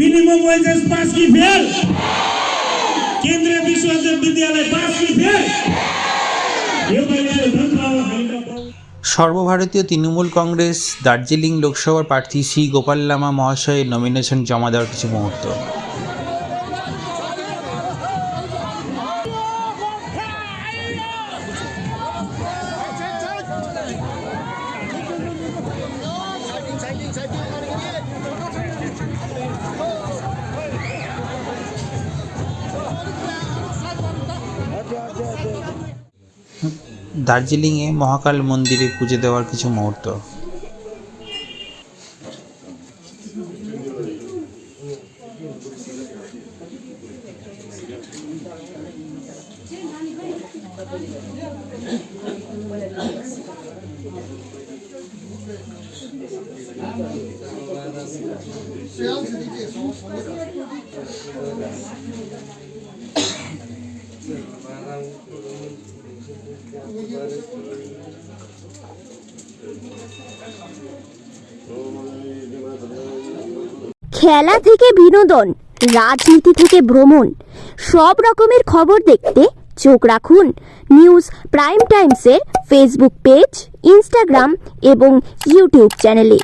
Minimum wages pass કી fail કેન્દ્રીય વિશ્વવિદ્યાલય પાસ કી ફેલ সর্বভারতীয় তৃণমূল কংগ্রেস দার্জিলিং লোকসভার প্রার্থী শ্রী গোপাল লামা মহাশয়ের নমিনেশন জমা দেওয়ার কিছু মুহূর্ত। Take it. দার্জিলিংয়ে মহাকাল মন্দিরে পুজো দেওয়ার কিছু মুহূর্ত। খেলা থেকে বিনোদন, রাজনীতি থেকে ভ্রমণ, সব রকমের খবর দেখতে চোখ রাখুন নিউজ প্রাইম টাইমসের ফেসবুক পেজ, ইনস্টাগ্রাম এবং ইউটিউব চ্যানেলে।